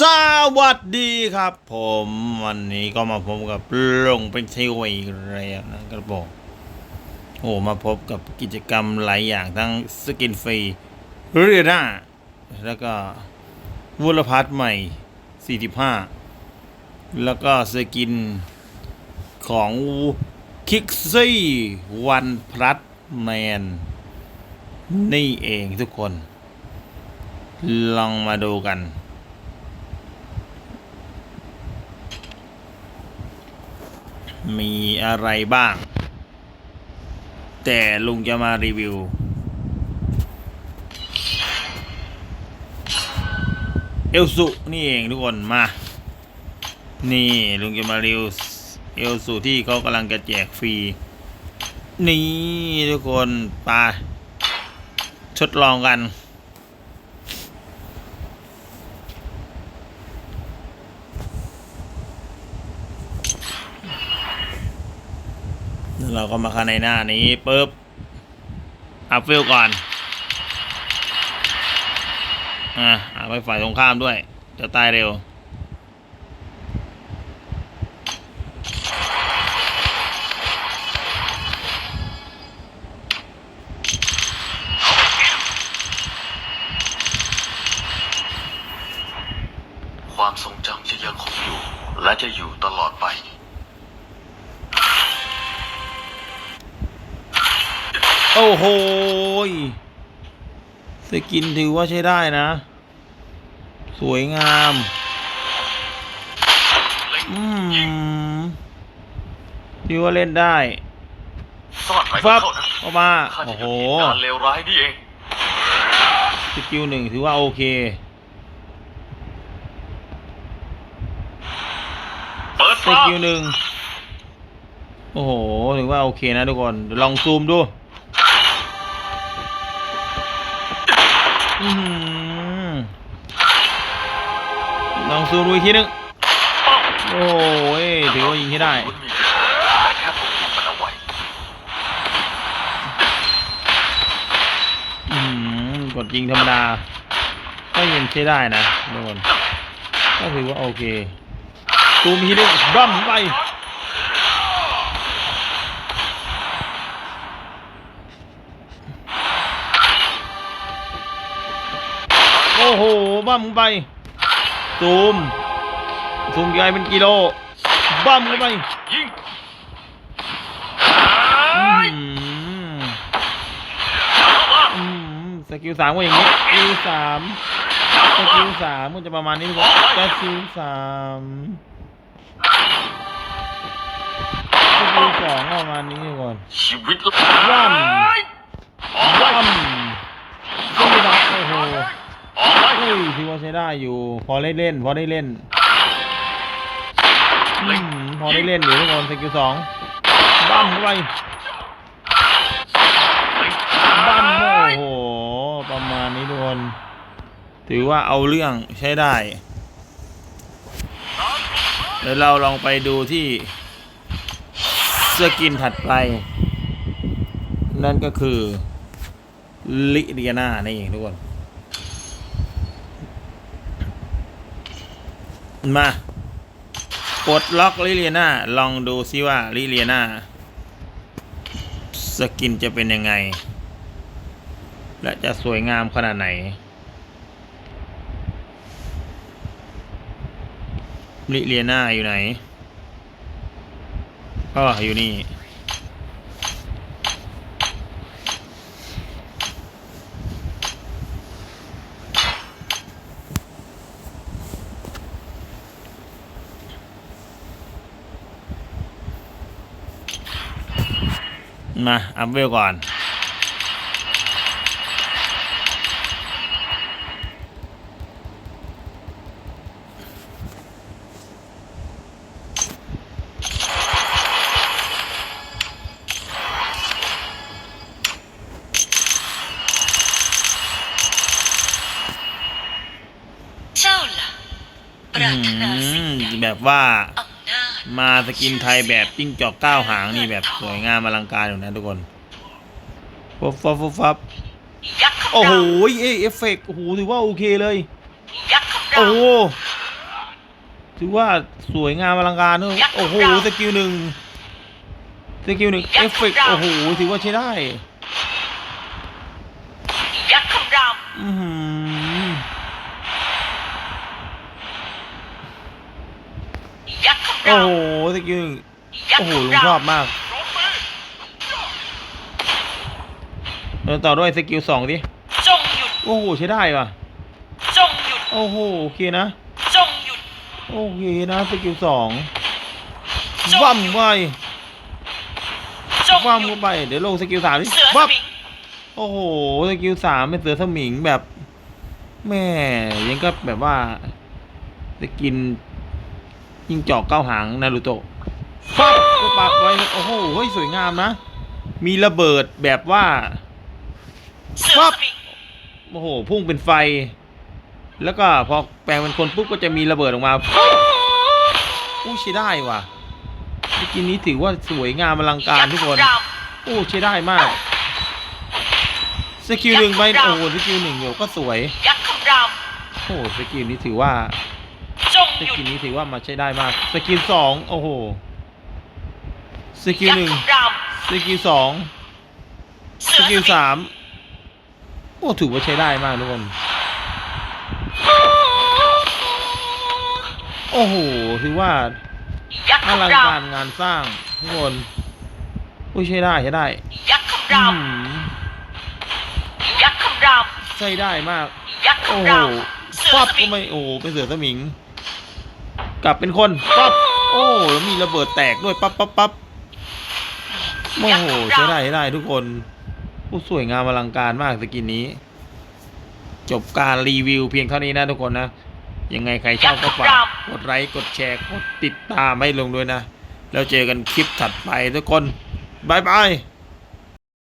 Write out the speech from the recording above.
สวัสดีครับ ผมวันนี้ก็มาพบกับลงเป็นทีวีอีกแล้วนะครับผมโอ้มาพบกับกิจกรรมหลายอย่างทั้งสกินฟรีเรียนาแล้วก็วุลพัทใหม่ 45 แล้วก็สกินของคิกซี่วันพลัสแมน นี่เองทุกคน ลองมาดูกัน มีอะไรบ้าง แต่ลุงจะมารีวิว เอลสุนี่เองทุกคนมา นี่ลุงจะมารีวิวเอลสุที่เขากำลังจะแจกฟรี นี่ทุกคนไปทดลองกัน เราก็มาเข้าในหน้านี้ปุ๊บอัพฟิลก่อน อะอัพไปฝ่ายตรงข้ามด้วย จะตายเร็ว ความทรงจำจะยังคงอยู่ และจะอยู่ตลอดไป โอ้โหยสกินถือว่าใช้ได้นะ สวยงาม อืมถือว่าเล่นได้ซ่อนไว้ก็ฟับเท่านั้นออกมาข้าจะโอ้หโหยุดเหตุการณ์เลวร้ายนี่เองสกิลหนึ่งถือว่าโอเคเปิดสฟ้ากิลหนึ่งโอ้โหถือว่าโอเคนะทุกคนเดี๋ยวลองซูมดู ซูมดูอีกทีนึง โอ้ยถือว่ายิงให้ได้ กดยิงธรรมดา ก็ยังใช้ได้นะทุกคนก็ถือว่าโอเคซูมอีกทีนึงบั้มไปโอ้โหบั้มไป ซูม ซูมไกลเป็นกิโลบั้มเข้าไปยิงอืมอืมสกิลสามก็อย่างนี้สกิลสามสกิลสามมันจะประมาณนี้ทุกคนสกิลสามสกิลสองก็ประมาณนี้ทุกคนชีวิตร่ำ ออกไป บั้มสกิลสามโอ้โห ออกไป เฮ้ยถื อยู่พอได้เล่น พอได้เล่นพอได้เล่นอยู่ทุกคนสกิลสองบั้มเข้าไปบั้มโอ้โห ประมาณนี้ทุกคน ถือว่าเอาเรื่องใช้ได้เดี๋ยวเราลองไปดูที่สกินถัดไป นั่นก็คือลิเดียนานี่เองทุกคน มา ปลดล็อกลิเลียนาลองดูซิว่าลิเลียนาสกินจะเป็นยังไง และจะสวยงามขนาดไหนลิเลียนาอยู่ไหนก็อยู่นี่ มาอัพเวลก่อน เจ้าล่ะปรารถนาสิ่งใดอืมแบบว่าอำนาจ มาสกินไทยแบบจิ้งจอกเก้าหางนี่แบบสวยงามอลังการอยู่นะทุกคนฟับฟับฟับฟับยักษ์คำโอ้โหรามเอยเอฟเฟกต์โอ้โหถือว่าโอเคเลยยักษ์คำราโอ้มโหถือว่าสวยงามอลังการด้วยโอ้โหสกิลหนึ่งสกิลหนึ่งเอฟเฟกต์โอ้โหถือว่าใช้ได้ยักษ์คำราม อือหือ ยักษ์คำ โอ้รามโหสกิลหนึ่งยักโอ้ษ์โหลุงคำรามชอบมากเดินต่อด้วยสกิลสองดิจงหยุดโอ้โหใช้ได้ว่ะจงหยุดโอ้โหโอเคนะจงหยุดโอเคนะสกิลสองจงว่ำไปจงหว่ำยุเข้าดไปเดี๋ยวลงสกิลสามดิเสือสวับมิงโอ้โหสกิลสามเป็นเสือสมิงแบบแม่ยังก็แบบว่าจะกิน ยิงจอกเก้าหางนารูโตะปั๊บก็ปักไว้โอ้โหเฮ้ยสวยงามนะ มีระเบิดแบบว่าเสือวับโอ้โหพุ่งเป็นไฟ แล้วก็พอแปลงเป็นคนปุ๊บก็จะมีระเบิดออกมาอู้ใช้ได้ว่ะเมื่อกี้นี้ถือว่าสวยงามอลังการทุกคนยัษ์ำรามโอ้ใช้ได้มากสกิลหนึ่งไปโอ้โหสกิลหนึ่งเดียวก็สวยโอ้โหสกิลนี้ถือว่า สหยุดกิลนี้ถือว่ามาใช้ได้มาก สกิลสองโอ้โห สกิลยักหนึ่ษ์งคำรามสกิลสองเสืสอสกิมิลงสามโอ้ถือว่าใช้ได้มากทุกคน โอ้โห ถือว่ายักษ์อลังคำรามการงานสร้างทุกคนอุ้ยใช้ได้ใช้ได้ ยักษ์คำอืรามมยักษ์คำรามใช้ได้มากยักษ์โอ้คำโหรามเสือปั๊บสมิก็งไม่โอ้โหเป็นเสือสมิง กลับเป็นคนปั๊บโอ้แล้วมีระเบิดแตกด้วยปั๊บปั๊บปั๊บโอ้โหใช้ได้ใช้ได้ทุกคนโอ้สวยงามอลังการมากสกินนี้ จบการรีวิวเพียงเท่านี้นะทุกคนนะยังไงใครชอบก็ฝากกดไลค์กดแชร์กดติดตามให้ลงด้วยนะ แล้วเจอกันคลิปถัดไปทุกคนบายบาย